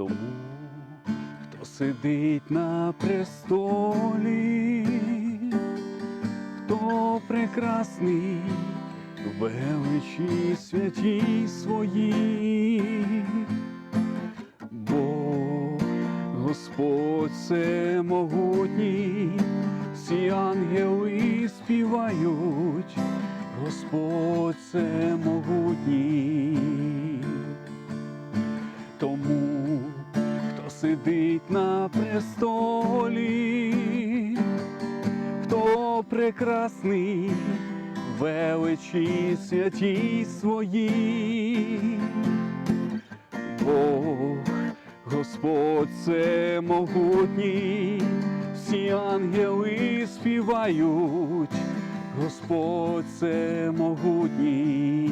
тому, хто сидить на престолі, хто прекрасний величі святій своїй. Бог, Господь всемогутній, всі ангели співають, Господь всемогутній. Тому, хто сидить на престолі, хто прекрасний величі святій своїй. Бог, Господь всемогутній, всі ангели співають, Господь всемогутній.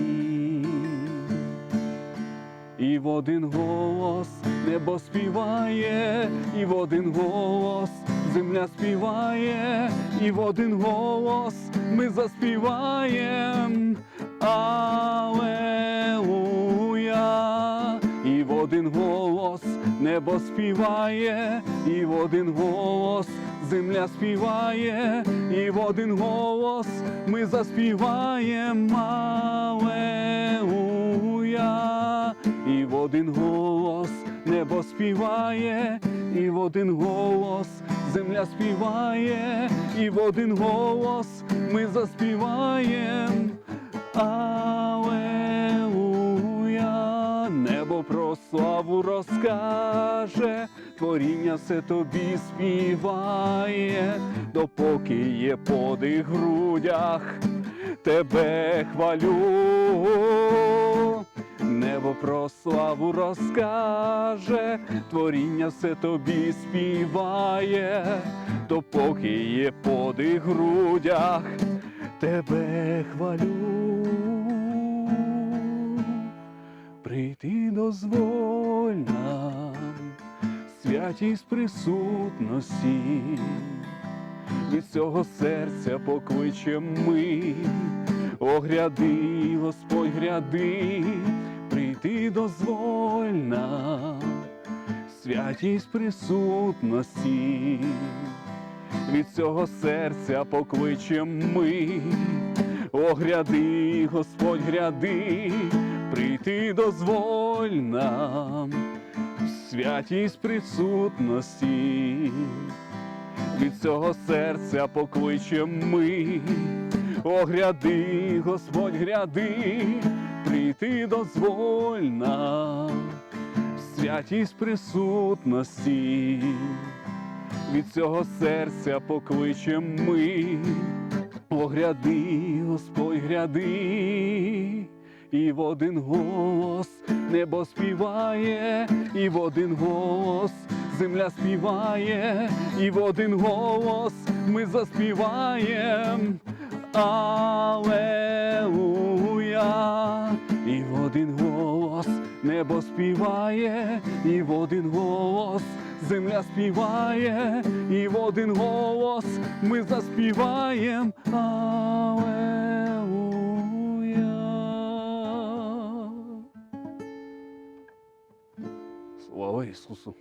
І в один голос небо співає, і в один голос земля співає, і в один голос ми заспіваєм. Алелуя! І в один голос небо співає, і в один голос земля співає, і в один голос ми заспіваєм. Один голос небо співає, і в один голос земля співає, і в один голос ми заспіваєм. Алелуя, небо про славу розкаже, творіння все тобі співає, допоки є подих грудях, тебе хвалю. Небо про славу розкаже, творіння все тобі співає, допоки є подих в грудях, тебе хвалю. Прийти дозволь нам, святість присутності, від цього серця покличем ми, о гряди, Господь гряди, прийти дозволь нам, святість присутності, від цього серця покличем ми, о гряди, Господь гряди, прийти дозволь нам, святість присутності, від цього серця покличем ми, о гряди, Господь гряди, прийти дозволь нам, святість присутності, від цього серця покличем ми, о гряди, Господь гряди, і в один голос небо співає, і в один голос земля співає, і в один голос ми заспіваєм. Алелуя, і в один голос небо співає, і в один голос земля співає, і в один голос ми заспіваєм. Алелуя. Слава Ісусу!